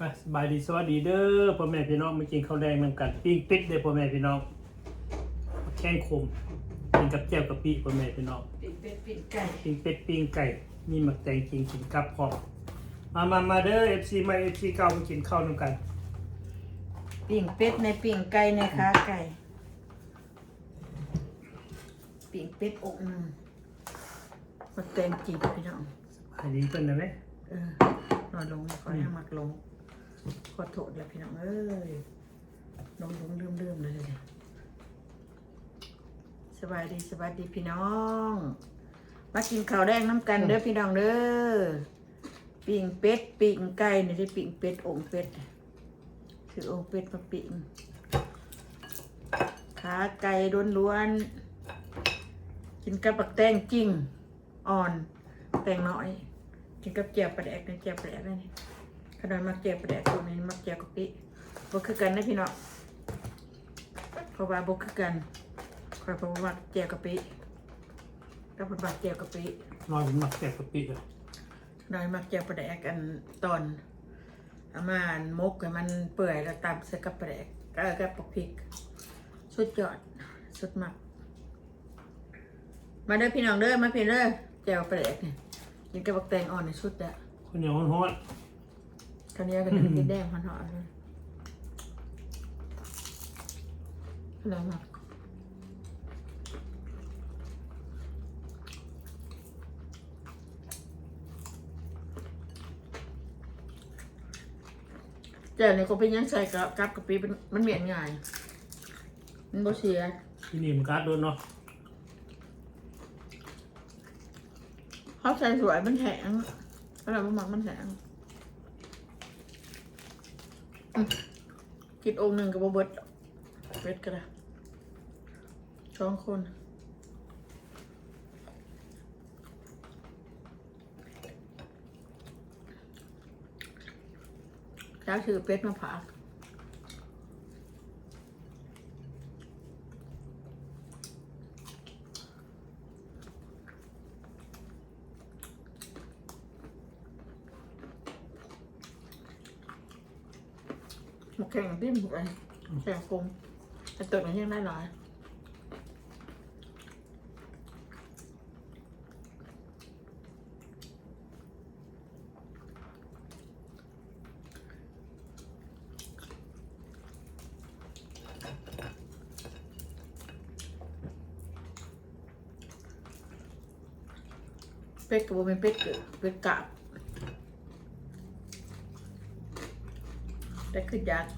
ไปสบายดีสวัสดีเด้อพ่อแม่พี่น้องมากินข้าวแดงนำกันปิ้งเป็ดเด้อพ่อแม่พี่น้องแข้งคมกินกับแจ่วกะปิพ่อแม่พี่น้องปิดเป็ดปิดไก่ปิ้งเป็ดปิ้งไก่มีหมักแตงกินกินกับพร้อมมามามาเด้อ FC ใหม่ FC เก่ามากินข้าวนำกันปิ่งเป็ดในปิ่งไก่ในขาไก่ปิ่งเป็ดอกหนึงมาแตงจีบพี่น้องอันนี้เป็นนะไหมเออนอนลงขอให้มักลง ขอโทษเลยพี่น้องเอ้ยลงลงเริ่มเริ่มเลยเลยสบายดีสบายดีพี่น้อง มากินข้าวแดงน้ำกันเด้อพี่น้องเด้อปิ่งเป็ดปิ่งไก่นี่ได้ปิ่งเป็ดองค์เป็ดคือองค์เป็ดมาปิ่งขาไก่ล้วนๆกินกับปักแตงจริงอ่อนแตงน้อยกินกับเจียวปลาแดกนะเจียวปลาแดกนี่ ขนาดมักเจียวปลาแดกตัวนี้มักเจียวกะปิบ่คือกันนะพี่น้องเพราะว่าบ่คือกันคอยเพราะว่ามักเจียวกะปิกับเพิ่นมักเจียวกะปินอนหมักแจ่วกะปิเลยน้อยมักเจียวปลาแดกอันตอนเอามาอันมกให้มันเปื่อยแล้วตำใส่กับปลาแดกก็กับปักพริก สุดยอดสุดมาก มาเด้อพี่น้องเด้อมาพี่เด้อเจียวปลาแดกนี่กินกับบักแตงอ่อนในสุดอะคนเหนียวฮ้อน คราวนี้ก็จะกินแดงพันหอเลยอะไรมาเจ้าเนี่ยก็เป็นยังใส่กับกับกะปิเป็นมันเหมียนง่าย มันบ่เสียๆที่นี่มันการ์ดโดนเนาะเขาใส่สวยมันแข็งอะไรมันหมักมันแข็งอืม กินองค์หนึ่งกับบ่เบิดเป็ดก็ได้สองคนแล้วถือเป็ดมาผัก หมาแข่งดิ้นไปแข่งกลมแต่ตัวนี้ยังได้หลายเป็ดกับโบเป็นเป็ดเกิดเป็ดกาบ แต่คือยักษ์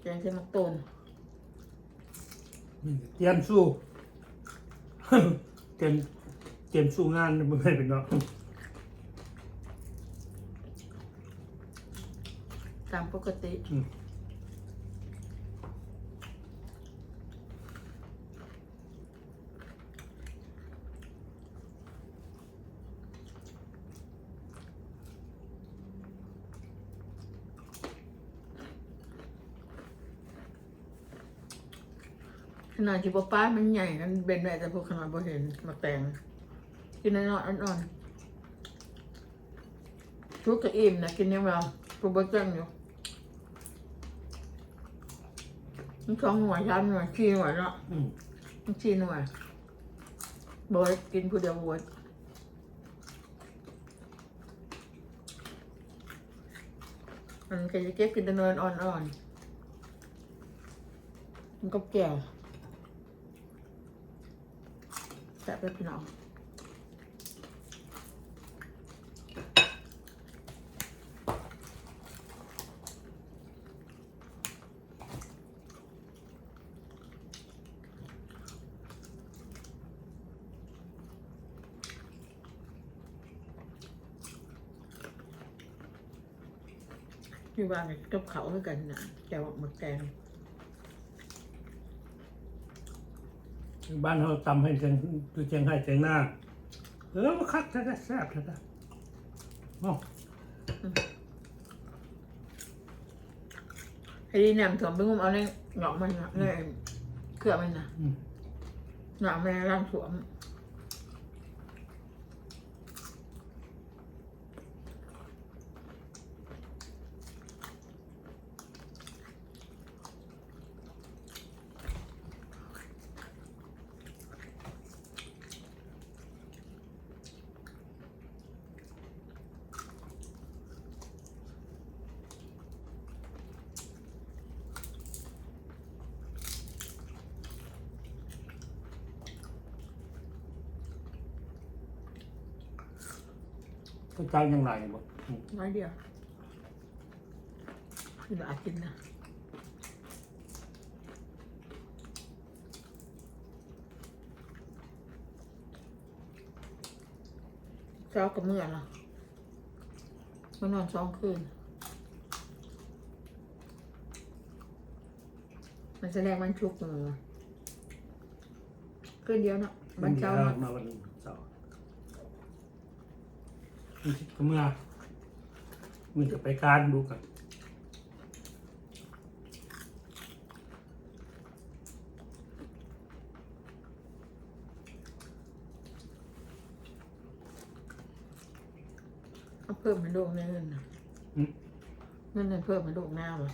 แกงเส้นมักตูนเตรียมสู้ เตรียมเตรียมสู้งานนะพ่อแม่พี่น้องตามปกติ นาดที่ป้าป้ามันใหญ่กันเป็นแบบแต่พวกขนาดบ่เห็นมาแตงกินน้อยๆอ่อนๆทุกกระอิ่มนะกินยังไงกูบ่จังอยู่มันสองหน่วยสามหน่วยสี่หน่วยเนาะอืมมันสี่หน่วยบ่ได้กินผู้เดียวบ่ได้มันก็จะเก็บกินแต่เนินอ่อนๆมันก็แก่ แซ่บเลยพี่น้องอยู่บ้านเนี่ยกับเขาด้วยกันนะแกวหมึกแกง บ้านเขาตำให้เจียงคือเจียงให้เจียงหน้าเออมาคักแท้ๆแซ่บแท้ๆเนาะไอ้ดีนำถ่วมไปงุมเอาในหงอกมันนะในเครือมันนะอืมหงอกมันร่างถ่วม ก็เจ้ายังไงบ่อืมน้อยเดียวนี่บากินนะเช้ากับเมื่อละมานอนสองคืน มันแสดงวันชุกร์มือคืนเดียวเนาะวันเช้าดี๋ยวเนาะ มาวันเสาร์มันคิด ก็เมื่อมึงจะไปการดูกันเอาเพิ่มมันโลกในเงินนะอืม เงินเงินเพิ่มมันโลกหน้าเลย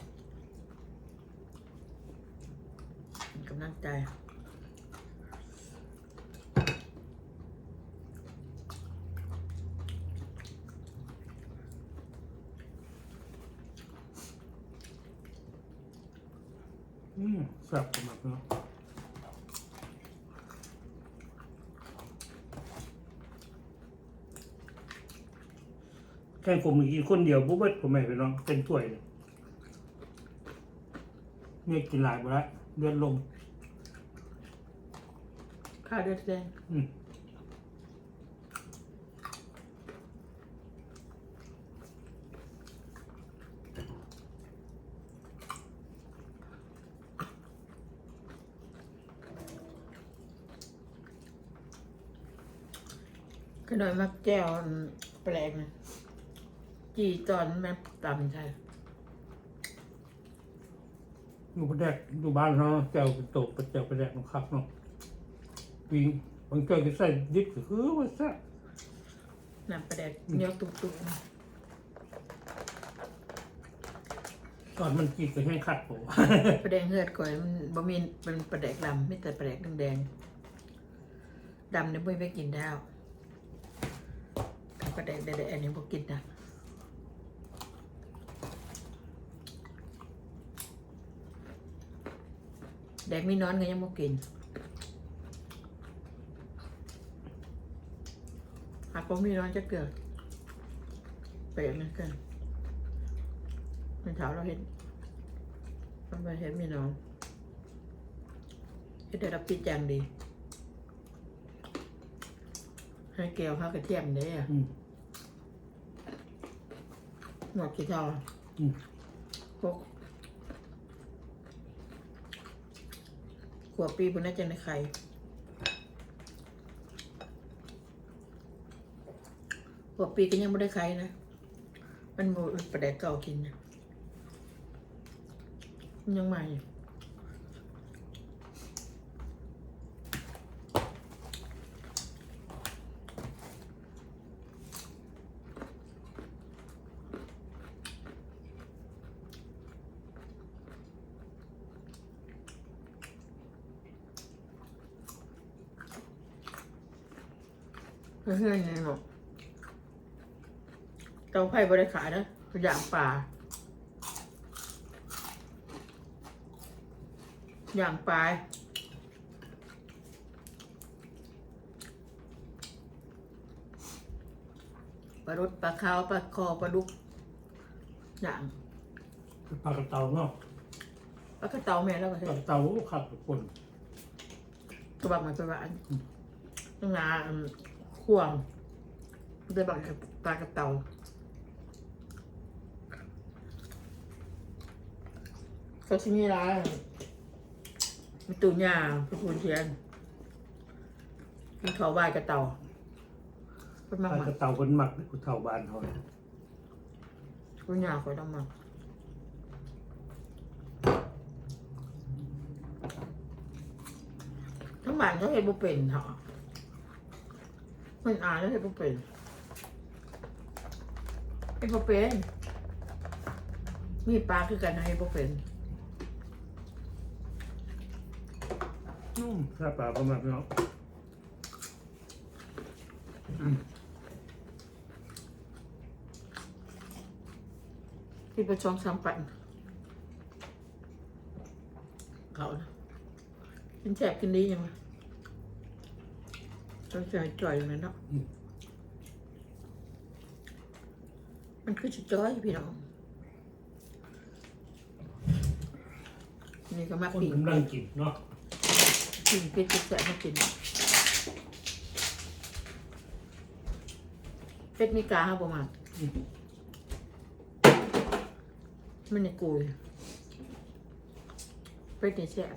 เป็นกำลังใจ อืม แซ่บสมัครเนาะแค่ผมกินคนเดียวปุ๊บเบิดผมไม่ไปน้องเป็นถ้วยเลยเนี่ยกินหลายไปแล้วเลือดลมข้าวเดือดแดงอืม หน่อยมักแก้วอันแปลงนะจีตอนแม่ตำใช่อยู่ประแดกอยู่บ้านเนาะแก้วเป็นโตกประแจวประแดกมันคักเนาะวิ่งบางแก้วก็ใส่ดิบก็คือว่าแซ่บน้ำปลาแดกเหนียวตุกๆนะตอนมันกินก็แห้งคัดผมปลาแดงเหือดก่อยมันบะมีเป็นปลาแดกดำไม่แต่ปลาแดกแดงๆดำเนี่ยไม่ไปกินได้ ปลาแดกแดงๆอันนี้พอกินนะแดกมีนอนก็ยังไม่กินหากผมมีนอนจะเกิดเปรตเหมือนกันเป็นเช้าเราเห็นมันไปเห็นมีน้องที่ได้รับปิดอย่างดี ให้เกลียวข้าวกระเทียมเด้อะอืม หมดกี่เท่าอืม พวกขวบปีบนน่าจะในไข่ขวบปีก็ยังไม่ได้ไข่นะ มันโมประแดกเก่ากินนะมันยังใหม่อยู่ เพื่อนๆยังบอกเตาไผ่บริขายนะอย่างป่าอย่างปลายปลารุดปลาขาวปลาคอปลาดุกอย่างปลากระเตาเนาะปลากระเตาแม่แล้วก็ปใช่ลากระเตาคักทุกคนกระบักมันกระบานต้องงาอื มข่วงกระบักกับปลากระเตาก็ชิมีร้านมีตุ่ยาพี่คุณเชียนมีเขาวายกระเตาเป็นปมาลากหมัระเตาคนหมักในกุเตาบ้านเขาเนี่ยตุ่ยาคอยต้องหมักทั้งบ้านเขาเห็นบุเป็นเหรอ มันอ่านแล้วเห็นบุเป็นเห็นบุเป็นมีปลาคือกันให้บุเป็นอืมแซ่บปลาประมาณเนาะที่ประชองสามปันเขานะกินแสบกินดียังไง ต้องใส่จ่อยอย่างนั้นเนาะมันคือชุดจ้อยพี่น้อง นี่ก็มาคนปีกกำลังกินเนาะปีกเป็ดแสบมากินเป็ดมีกาครับประมาณอืมมันในกุยเป็ดนี่แสบ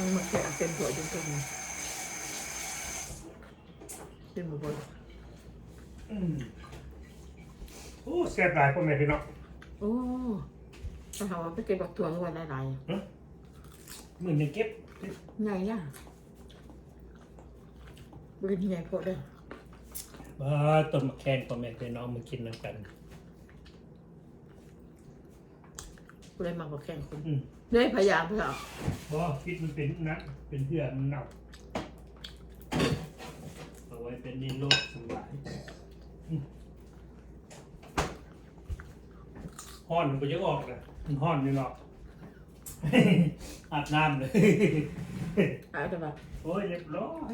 มันมาแกะเต็มหัวจนตรงนี้เต็มหมดเลยอืมโอ้แซ่บหลายพ่อแม่พี่น้องโอ้ถ้าหาว่าไปเก็บดอกตัวไว้หลายมือหนึ่งเก็บๆไงล่ะบริใหญ่พอได้อบ้าต้นมะแขงพ่อแม่พี่น้องมากินน้ำกัน กูเลยมากกว่าแข่งคนอืมเลยพยายามเพื่อเอาเพราะคิดมันเป็นนะเป็นเพื่อมันเน่าเอาไว้เป็นนิโรธสบายอืมห้อนมันไปยังออกเลยมันห้อนนี่เนาะอาบน้ำเลย เอาแต่ว่าโอ้ยเรียบร้อย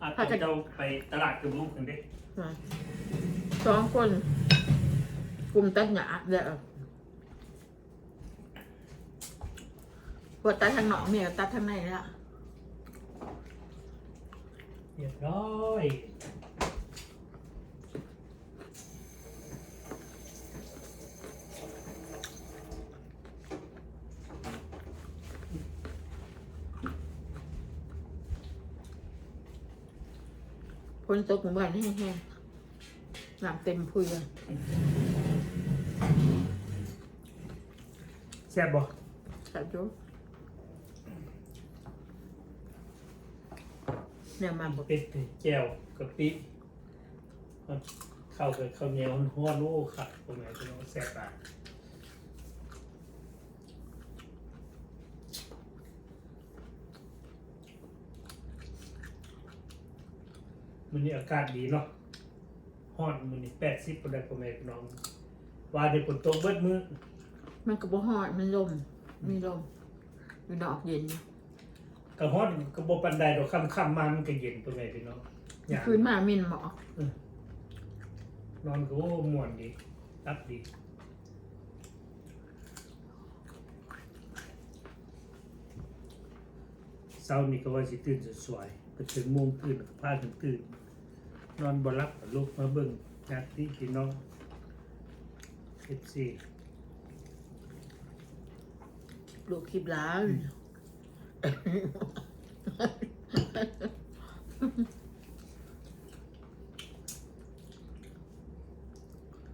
อาจจะเจ้าไปตลาดกับลูกกันเด้มาสองคน กลุ่มตัดหยาแล้วปวดตัดทางหนองเมียตัดทางในแล้วเรียบร้อยฝนตกหมู่บ้านแห้งๆน้ำเต็มพุยเลย ซ่บบ่สับจุเนี่ยมาบอกเป็ดแจ่วกะปิเข้ากับข้าวเหนียวฮ้อนโอ้ค่ะตรงไหนตรงไหนแซ่บปากมันนี่อากาศดีเนาะฮ้อนมันนี่แปดสิบคนได้พ่อแม่พี่น้อง ว่าเดี๋ยวฝนตกเบิดมือ มันกระบอกหอดมันลมมีลมมีดอกเย็นอยู่กระฮ้อนกระบบปันไดดอกค่ำค่ำๆมามันก็เย็นพ่อแม่พี่น้องอย่างคืนมามินหมอกนอนก็โอ้ม่วนดีรับดีเช้านี้ก็ว่าสิตื่นสวยๆไปถึงโมงตื่นก็พาถึงตื่นนอนบ่หลับก็ลุกมาเบิ่งญาติพี่น้องเอฟซี ลูกคลิปล้าน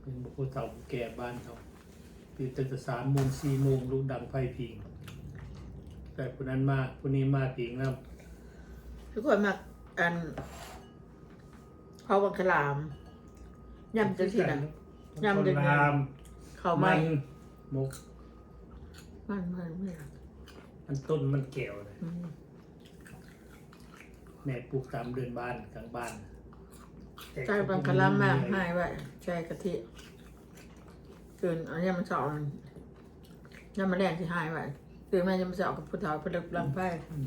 เป็นบุคคลเฒ่าแก่บ้านเขาตื่นตั้งแต่สามโมงสี่โมงลูกดังไฟพิง แต่คนนั้นมาคนนี้มาพิงแล้วทุกคนมาอันเขาบังคลามยำจังสินะยำเดือดรามเขาไม่นมก มันมันไม่มันต้นมันแก้วเลยอืมแม่ปลูกตามเดินบ้านกลางบ้านแต่ใจบังคลามมากให้ไว้ใจกะทิเกินอันนี้มันสอนยำมาแรงที่หายไว้คือแม่ยำมาสอนกับผู้เฒ่าผลึกลำไส้อืม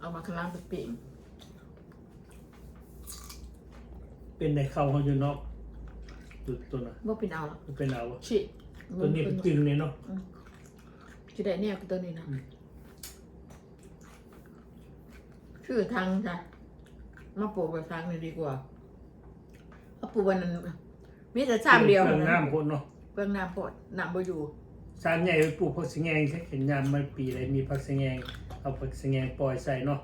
เอามาคลามไปปิ้งเป็นในเขาเขาอยู่เนอกจุดตัวน่ะบ่เป็นเอาหรอกมันเป็นเอาวะชิตัวนี้เป็นตึงเนี่ยเนาะ จะได้เนี่ยกับตัวนี้นะอืมชื่อทางจ้ะมาปลูกไปทางนี้ดีกว่าเอาปลูกวันนั้นมีแต่ชามเดียวเรื่องนะน้ำคนเนาะเบื้องน้ำพอดน้ำบ่อยู่ชานใหญ่ไปปลูกผักสะแงงแค่เห็นยามมาปีอะไรมีผักสะแงงเอาผักสะแงงปล่อยใส่เนาะ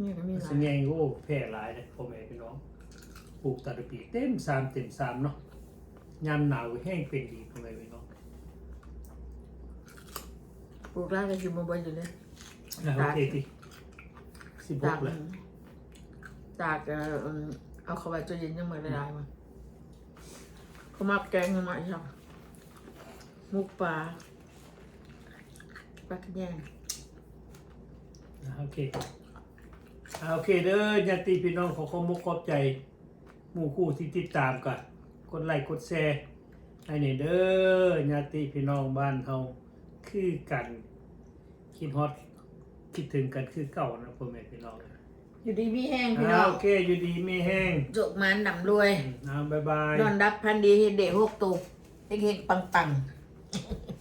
นี่ก็มีผักหลาสะยแงงโอ้แพร่หลายเลยพ่อแม่พี่น้องปลูกแตะปีเต็มสามเต็มสามเนาะยามหนาวแห้งเป็นดีพ่อแม่พี่น้อง ปลูกร้านก็อยู่มาบ่อยู่เลยอะโอเคทีสิบหจากกเลยจากเอ่อเอิ่มเอาเข้าไปตัวเย็นยังไม่ได้ได้มาเขามาแกงมาอีกครับมุกปลาปลากระแยงอะโอเคอะโอเคเด้อญาติพี่น้องขอขอบมุกขอบใจหมู่คู่ที่ติดตามกันกดไลค์กดแชร์ไอ้นี่เด้อญาติพี่น้องบ้านเฮา คือกันคิดฮอดคิดถึงกันคือเก่านะพ่อแม่พี่น้องอยู่ดีมีแห้งพี่อ่าน้องโอเคอยู่ดีไม่แห้งจกมันดำรวย อืมเอาบ๊ายบาย นอนรับพันดีเด็กหกตุกเฮงๆปังๆ